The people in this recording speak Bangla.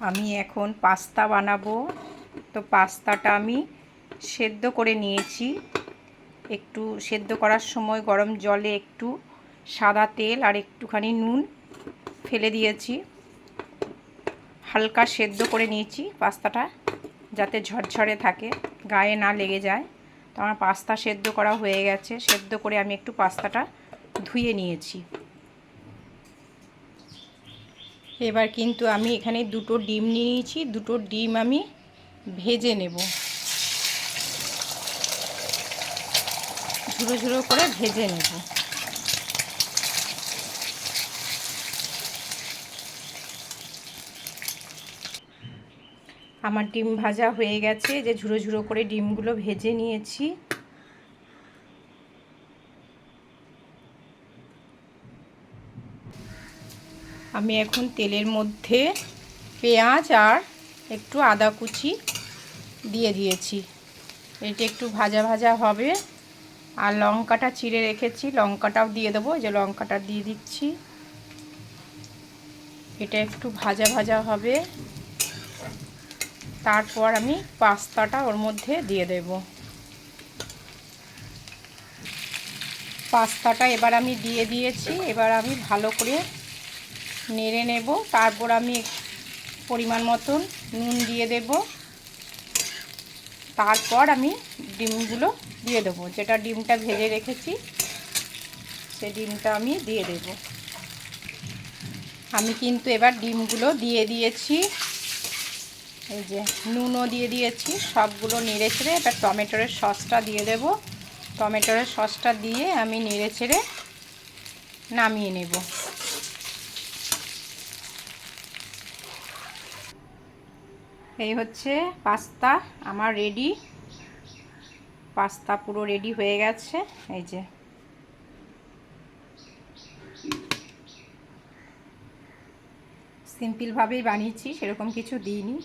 আমি এখন পাস্তা বানাবো। তো পাস্তাটা আমি সেদ্ধ করে নিয়েছি। একটু সেদ্ধ করার সময় গরম জলে একটু সাদা তেল আর একটুখানি নুন ফেলে দিয়েছি। হালকা সেদ্ধ করে নিয়েছি পাস্তাটা যাতে ঝরঝরে থাকে, গায়ে না লেগে যায়। তো আমার পাস্তা সেদ্ধ করা হয়ে গেছে। সেদ্ধ করে আমি একটু পাস্তাটা ধুয়ে নিয়েছি। এবার কিন্তু আমি এখানে দুটো ডিম নিয়েছি। দুটো ডিম আমি ভেজে নেব। ঝুড়ো ঝুড়ো করে ভেজে নেব। আমার ডিম ভাজা হয়ে গেছে। যে ঝুড়ো ঝুড়ো করে ডিমগুলো ভেজে নিয়েছি। আমি এখন তেলের মধ্যে পেঁয়াজ আর একটু আদা কুচি দিয়ে দিয়েছি। এটা একটু ভাজা ভাজা হবে। আর লঙ্কাটা চিড়ে রেখেছি। লঙ্কাটাও দিয়ে দেবো। যে লঙ্কাটা দিয়ে দিচ্ছি। এটা একটু ভাজা ভাজা হবে। তারপর আমি পাস্তাটা ওর মধ্যে দিয়ে দেব। পাস্তাটা এবার আমি দিয়ে দিয়েছি। এবার আমি ভালো করে নেড়ে নেব। তারপর আমি পরিমাণ মতন নুন দিয়ে দেব। তারপর আমি ডিমগুলো দিয়ে দেবো। যেটা ডিমটা ভেজে রেখেছি, সে ডিমটা আমি দিয়ে দেব। আমি কিন্তু এবার ডিমগুলো দিয়ে দিয়েছি। এই যে নুনও দিয়ে দিয়েছি, সবগুলো নেড়ে ছেড়ে এবার টমেটোরের সসটা দিয়ে দেব। টমেটোরের সসটা দিয়ে আমি নেড়ে ছেড়ে নামিয়ে নেব। এই হচ্ছে পাস্তা, আমার রেডি পাস্তা পুরো রেডি হয়ে গেছে, এই যে। সিম্পলভাবেই বানিয়েছি, সেরকম কিছু দিইনি।